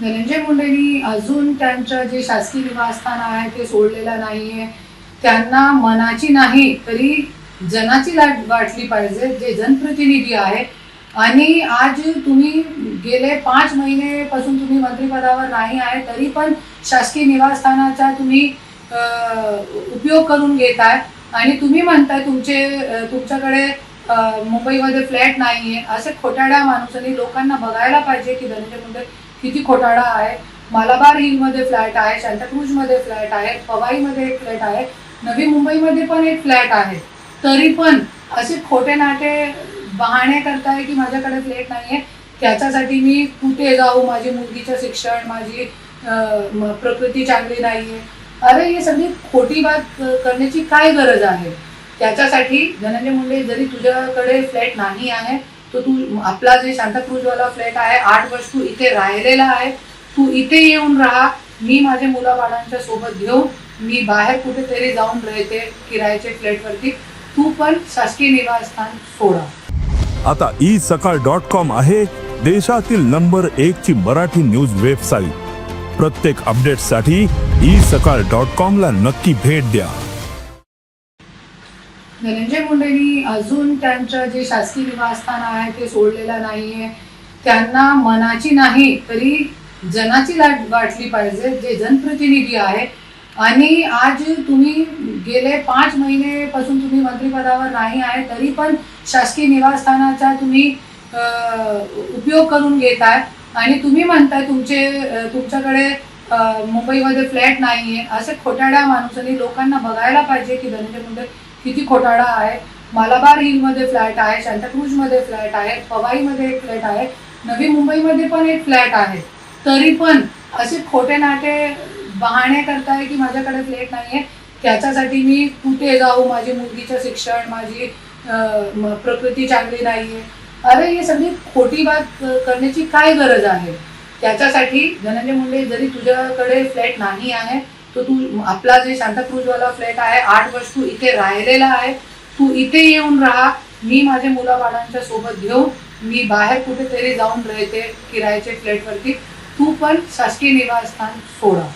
धनंजय मुंडेंनी अजून त्यांचं जे शासकीय निवासस्थान आहे ते सोडलेलं नाहीये. त्यांना मनाची नाही तरी जनाची लाट वाटली पाहिजे जे जनप्रतिनिधी आहे. आणि आज तुम्ही गेले पाच महिनेपासून तुम्ही मंत्रिपदावर नाही आहे तरी पण शासकीय निवासस्थानाचा तुम्ही उपयोग करून घेत आहे आणि तुम्ही म्हणताय तुमचे तुमच्याकडे मुंबईमध्ये फ्लॅट नाही आहे असे खोटाड्या माणसांनी लोकांना बघायला पाहिजे की धनंजय मुंडे किती खोटाडा आहे? मालाबार हिलमध्ये फ्लॅट आहे सांताक्रूजमध्ये फ्लॅट आहे पवाईमध्ये एक फ्लॅट आहे नवी मुंबईमध्ये पण एक फ्लॅट आहे. तरी पण असे खोटे नाटे बहाणे करताय की माझ्याकडे फ्लॅट नाही आहे त्याच्यासाठी मी कुठे जाऊ? माझी मुलगीचं शिक्षण माझी प्रकृती चांगली नाही आहे अरे हे सगळी खोटी बात करण्याची काय गरज आहे? त्याच्यासाठी धनंजय मुंडे जरी तुझ्याकडे फ्लॅट नाही आहे तर तू आपला जे सांताक्रूजवाला फ्लॅट आहे आठ वर्ष तू इथे राहिलेला आहे तू इथे येऊन राहा. मी माझ्या मुलाबाळांच्या सोबत घेऊन मी बाहेर कुठेतरी जाऊन राहते किरायाचे फ्लॅटवरती. तू पण शासकीय निवासस्थान सोडा. आता ई सकाळ डॉट कॉम आहे देशातील नंबर एक ची मराठी न्यूज वेबसाईट प्रत्येक अपडेटसाठी ई सकाळ डॉट कॉम ला नक्की भेट द्या. धनंजय मुंडेंनी अजून त्यांचं जे शासकीय निवासस्थान आहे ते सोडलेलं नाहीये. त्यांना मनाची नाही तरी जनाची लाट वाटली पाहिजे जे जनप्रतिनिधी आहेत. आणि आज तुम्ही गेले पाच महिनेपासून तुम्ही मंत्रिपदावर नाही आहे तरी पण शासकीय निवासस्थानाचा तुम्ही उपयोग करून घेत आहे आणि तुम्ही म्हणताय तुमचे तुमच्याकडे मुंबईमध्ये फ्लॅट नाही आहे असे खोटाड्या माणूसांनी लोकांना बघायला पाहिजे की धनंजय मुंडे किती खोटाडा आहे. मालाबार हिलमध्ये फ्लॅट आहे सांताक्रूजमध्ये फ्लॅट आहे पवाईमध्ये एक फ्लॅट आहे नवी मुंबईमध्ये पण एक फ्लॅट आहे. तरी पण असे खोटे नाटे बहाणे करताय की माझ्याकडे फ्लॅट नाही आहे त्याच्यासाठी मी कुठे जाऊ? माझी मुलगीचं शिक्षण माझी प्रकृती चांगली नाही आहे अरे हे सगळी खोटी बात करण्याची काय गरज आहे? त्याच्यासाठी धनंजय मुंडे जरी तुझ्याकडे फ्लॅट नाही आहे तर तू आपला जे सांताक्रूजवाला फ्लॅट आहे आठ वर्ष तू इथे राहिलेला आहे तू इथे येऊन राहा. मी माझ्या मुलाबाळांच्या सोबत घेऊन मी बाहेर कुठेतरी जाऊन राहते किरायचे फ्लॅटवरती. तू पण शासकीय निवासस्थान सोडा.